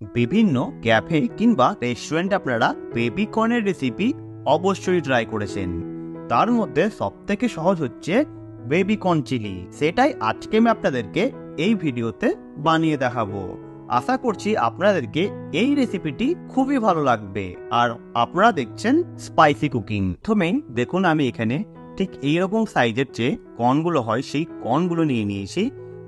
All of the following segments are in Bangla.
বিভিন্ন ক্যাফে কিংবা রেস্টুরেন্টে আপনারা বেবি কর্নের রেসিপি অবশ্যই ট্রাই করেছেন। তার মধ্যে সবথেকে সহজ হচ্ছে বেবি কর্ন চিলি। সেটাই আজকে আমি আপনাদেরকে এই ভিডিওতে বানিয়ে দেখাবো। আশা করছি আপনাদেরকে এই রেসিপিটি খুবই ভালো লাগবে। আর আপনারা দেখছেন স্পাইসি কুকিং। প্রথমেই দেখুন আমি এখানে ঠিক এইরকম সাইজের যে কর্নগুলো হয়, সেই কর্নগুলো নিয়ে নিয়েছি।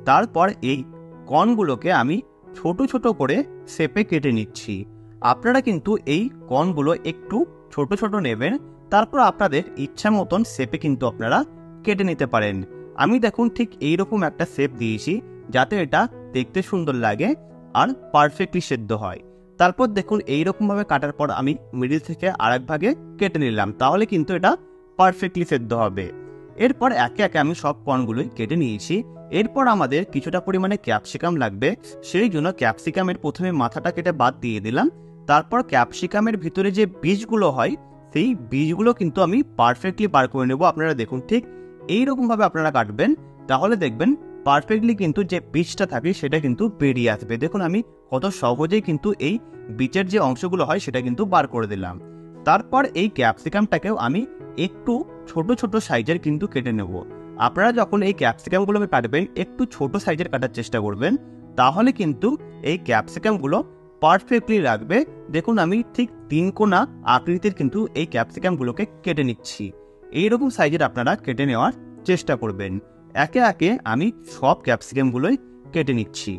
তারপর এই কর্নগুলোকে আমি ছোট ছোট করে শেপে কেটে নিচ্ছি। আপনারা কিন্তু এই কর্নগুলো একটু ছোট ছোট নেবেন, তারপর আপনাদের ইচ্ছা মতন শেপে কিন্তু আপনারা কেটে নিতে পারেন। আমি দেখুন ঠিক এইরকম একটা শেপ দিয়েছি, যাতে এটা দেখতে সুন্দর লাগে আর পারফেক্টলি সেদ্ধ হয়। তারপর দেখুন এইরকমভাবে কাটার পর আমি মিডিল থেকে আরেক ভাগে কেটে নিলাম, তাহলে কিন্তু এটা পারফেক্টলি সেদ্ধ হবে। এরপর একে একে আমি সব কর্নগুলোই কেটে নিয়েছি। এরপর আমাদের কিছুটা পরিমাণে ক্যাপসিকাম লাগবে। সেই জন্য ক্যাপসিকামের প্রথমে মাথাটা কেটে বাদ দিয়ে দিলাম। তারপর ক্যাপসিকামের ভিতরে যে বীজগুলো হয়, সেই বীজগুলো কিন্তু আমি পারফেক্টলি বার করে নেব। আপনারা দেখুন, ঠিক এইরকমভাবে আপনারা কাটবেন। তাহলে দেখবেন পারফেক্টলি কিন্তু যে বীজটা থাকে, সেটা কিন্তু বেরিয়ে আসবে। দেখুন, আমি কত সহজেই কিন্তু এই বীজের যে অংশগুলো হয়, সেটা কিন্তু বার করে দিলাম। তারপর এই ক্যাপসিকামটাকেও আমি একটু ছোট ছোট সাইজের কিন্তু কেটে নেব। আপনারা যখন এই ক্যাপসিকামগুলোকে কাটবেন একটু ছোট সাইজের কাটার চেষ্টা করবেন। তাহলে কিন্তু এই ক্যাপসিকামগুলো পারফেক্টলি রাখবে দেখুন, আমি ঠিক তিন কোনা আকৃতির কিন্তু এই ক্যাপসিকামগুলোকে কেটে নিচ্ছি। এইরকম সাইজের আপনারা কেটে নেওয়ার চেষ্টা করবেন। একে একে আমি সব ক্যাপসিকামগুলোই কেটে নিচ্ছি।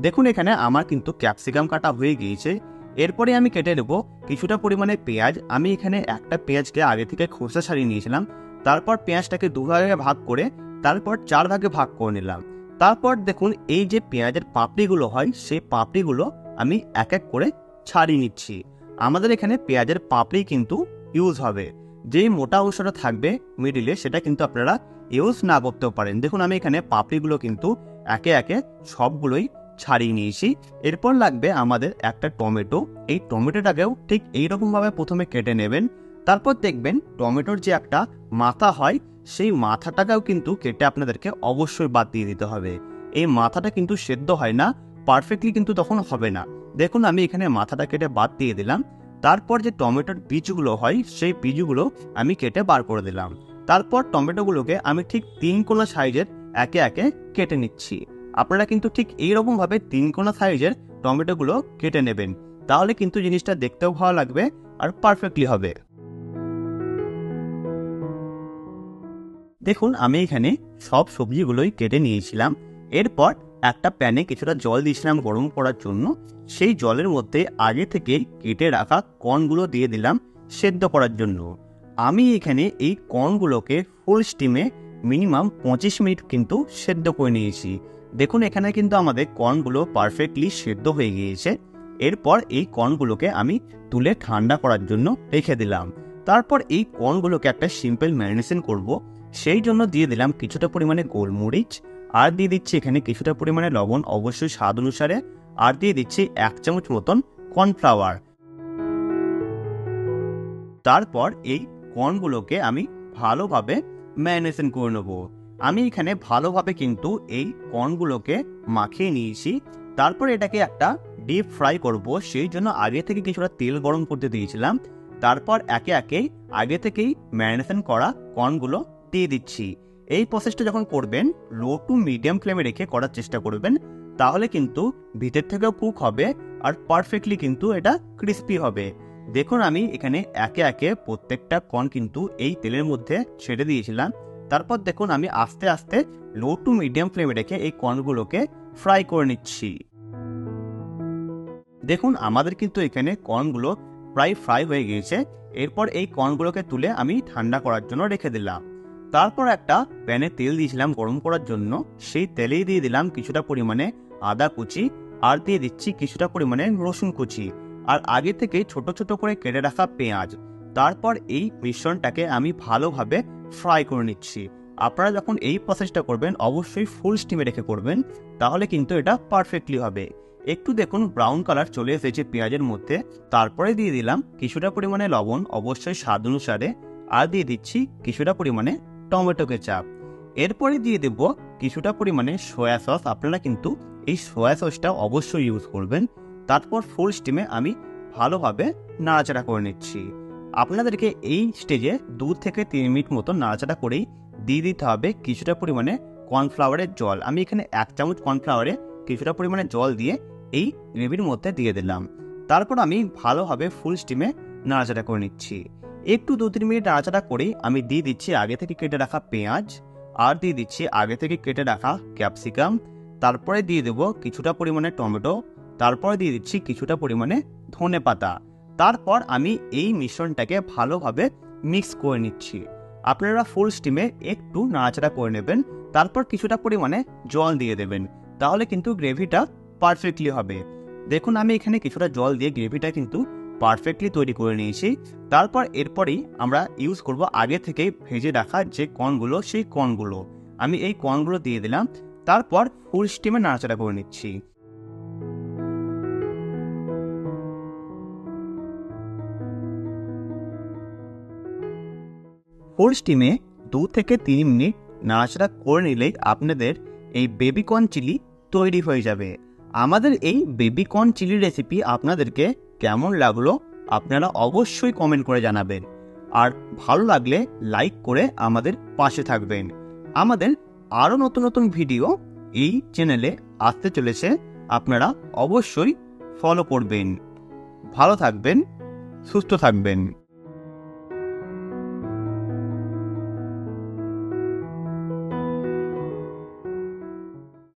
দেখুন, এখানে আমার কিন্তু ক্যাপসিকাম কাটা হয়ে গিয়েছে। এরপরে আমি কেটে নেব কিছুটা পরিমাণে পেঁয়াজ। আমি এখানে একটা পেঁয়াজকে আগে থেকে খোসা ছাড়িয়ে নিয়েছিলাম। তারপর পেঁয়াজটাকে দু ভাগে ভাগ করে তারপর চার ভাগে ভাগ করে নিলাম। তারপর দেখুন, এই যে পেঁয়াজের পাপড়িগুলো হয়, সেই পাপড়িগুলো আমি এক এক করে ছাড়িয়ে নিচ্ছি। আমাদের এখানে পেঁয়াজের পাপড়ি কিন্তু ইউজ হবে। যেই মোটা অংশটা থাকবে মিডিলে সেটা কিন্তু আপনারা ইউজ না করতেও পারেন। দেখুন, আমি এখানে পাপড়িগুলো কিন্তু একে একে সবগুলোই ছাড়িয়ে নিয়েছি। এরপর লাগবে আমাদের একটা টমেটো। এই টমেটোটাকেও ঠিক এইরকমভাবে প্রথমে কেটে নেবেন। তারপর দেখবেন টমেটোর যে একটা মাথা হয়, সেই মাথাটাকেও কিন্তু কেটে আপনাদেরকে অবশ্যই বাদ দিয়ে দিতে হবে। এই মাথাটা কিন্তু সেদ্ধ হয় না, পারফেক্টলি কিন্তু তখন হবে না। দেখুন, আমি এখানে মাথাটা কেটে বাদ দিয়ে দিলাম। তারপর যে টমেটোর বীজগুলো হয়, সেই বীজগুলো আমি কেটে বার করে দিলাম। তারপর টমেটোগুলোকে আমি ঠিক তিন কোনা সাইজের একে একে কেটে নিচ্ছি। আপনারা কিন্তু ঠিক এইরকমভাবে তিন কোনা সাইজের টমেটোগুলো কেটে নেবেন। তাহলে কিন্তু জিনিসটা দেখতেও ভালো লাগবে আর পারফেক্টলি হবে। দেখুন, আমি এখানে সব সবজিগুলোই কেটে নিয়েছিলাম। এরপর একটা প্যানে কিছুটা জল দিয়েছিলাম গরম করার জন্য। সেই জলের মধ্যে আগে থেকে কেটে রাখা কর্নগুলো দিয়ে দিলাম সেদ্ধ করার জন্য। আমি এখানে এই কর্নগুলোকে ফুল স্টিমে মিনিমাম পঁচিশ মিনিট কিন্তু সেদ্ধ করে নিয়েছি। দেখুন, এখানে কিন্তু আমাদের কর্নগুলো পারফেক্টলি সেদ্ধ হয়ে গিয়েছে। এরপর এই কর্নগুলোকে আমি তুলে ঠান্ডা করার জন্য রেখে দিলাম। তারপর এই কর্নগুলোকে একটা সিম্পল ম্যারিনেশন করব। সেই জন্য দিয়ে দিলাম কিছুটা পরিমাণে গোলমরিচ, আর দিয়ে দিচ্ছি এখানে কিছুটা পরিমাণে লবণ, অবশ্যই স্বাদ অনুসারে, আর দিয়ে দিচ্ছি এক চামচ মতন কর্নফ্লাওয়ার তারপর এই কর্নগুলোকে আমি ভালোভাবে ম্যারিনেশন করে নেব। আমি এখানে ভালোভাবে কিন্তু এই কর্নগুলোকে মাখিয়ে নিয়েছি। তারপর এটাকে একটা ডিপ ফ্রাই করব। সেই জন্য আগে থেকে কিছুটা তেল গরম করতে দিয়েছিলাম। তারপর একে একে আগে থেকেই ম্যারিনেশন করা কর্নগুলো দিয়ে দিচ্ছি। এই প্রসেসটা যখন করবেন লো টু মিডিয়াম ফ্লেমে রেখে করার চেষ্টা করবেন। তাহলে কিন্তু ভিতর থেকেও কুক হবে আর পারফেক্টলি কিন্তু এটা ক্রিস্পি হবে। দেখুন আমি এখানে একে একে প্রত্যেকটা কর্ন কিন্তু এই তেলের মধ্যে ছেড়ে দিয়েছিলাম। তারপর দেখুন আমি আস্তে আস্তে লো টু মিডিয়াম ফ্লেমে রেখে এই কর্নগুলোকে ফ্রাই করে নিচ্ছি। দেখুন আমাদের কিন্তু এখানে কর্নগুলো প্রায় ফ্রাই হয়ে গিয়েছে। এরপর এই কর্নগুলোকে তুলে আমি ঠান্ডা করার জন্য রেখে দিলাম। তারপর একটা প্যানে তেল দিয়েছিলাম গরম করার জন্য। সেই তেলেই দিয়ে দিলাম কিছুটা পরিমাণে আদা কুচি আর দিয়ে দিচ্ছি কিছুটা পরিমাণে রসুন কুচি। আর আগে থেকে ছোট ছোট করে কেটে রাখা পেঁয়াজ। তারপর এই মিশ্রণটাকে আমি ভালোভাবে ফ্রাই করে নিচ্ছি। আপনারা যখন এই প্রসেসটা করবেন, অবশ্যই ফুল স্টিমে রেখে করবেন, তাহলে কিন্তু এটা পারফেক্টলি হবে। একটু দেখুন ব্রাউন কালার চলে এসেছে পেঁয়াজের মধ্যে। তারপরে দিয়ে দিলাম কিছুটা পরিমাণে লবণ, অবশ্যই স্বাদ অনুসারে। আর দিয়ে দিচ্ছি কিছুটা পরিমাণে টমেটো কেচাপ এরপরে দিয়ে দেব কিছুটা পরিমাণে সয়া সস আপনারা কিন্তু এই সয়া সসটা অবশ্যই ইউজ করবেন। তারপর ফুল স্টিমে আমি ভালোভাবে নাড়াচাড়া করে নিচ্ছি। আপনাদেরকে এই স্টেজে দু থেকে তিন মিনিট মতো নাড়াচাড়া করেই দিয়ে দিতে হবে কিছুটা পরিমাণে কর্নফ্লাওয়ারের জল। আমি এখানে এক চামচ কর্নফ্লাওয়ারে কিছুটা পরিমাণে জল দিয়ে এই গ্রেভির মধ্যে দিয়ে দিলাম। তারপর আমি ভালোভাবে ফুল স্টিমে নাড়াচাড়া করে নিচ্ছি। একটু দু তিন মিনিট নাড়াচাড়া করেই আমি দিয়ে দিচ্ছি আগে থেকে কেটে রাখা পেঁয়াজ, আর দিয়ে দিচ্ছি আগে থেকে কেটে রাখা ক্যাপসিকাম তারপরে দিয়ে দেবো কিছুটা পরিমাণে টমেটো, তারপরে দিয়ে দিচ্ছি কিছুটা পরিমাণে ধনে পাতা তারপর আমি এই মিশ্রণটাকে ভালোভাবে মিক্স করে নিচ্ছি। আপনারা ফুল স্টিমে একটু নাড়াচাড়া করে নেবেন, তারপর কিছুটা পরিমাণে জল দিয়ে দেবেন, তাহলে কিন্তু গ্রেভিটা পারফেক্টলি হবে। দেখুন, আমি এখানে কিছুটা জল দিয়ে গ্রেভিটা কিন্তু পারফেক্টলি তৈরি করে নিয়েছি। তারপর এরপরেই আমরা ইউজ করব আগে থেকেই ভেজে রাখা যে কর্নগুলো, সেই কর্নগুলো। আমি এই কর্নগুলো দিয়ে দিলাম, তারপর ফুল স্টিমে নাড়াচাড়া করে নিচ্ছি। ফুল স্টিমে দু থেকে তিন মিনিট নাড়াচাড়া করে নিলেই আপনাদের এই বেবিকর্ন চিলি তৈরি হয়ে যাবে। আমাদের এই বেবিকর্ন চিলি রেসিপি আপনাদেরকে কেমন লাগল আপনারা অবশ্যই কমেন্ট করে জানাবেন। আর ভালো লাগলে লাইক করে আমাদের পাশে থাকবেন। আমাদের আরও নতুন নতুন ভিডিও এই চ্যানেলে আসতে চলেছে, আপনারা অবশ্যই ফলো করবেন। ভালো থাকবেন, সুস্থ থাকবেন।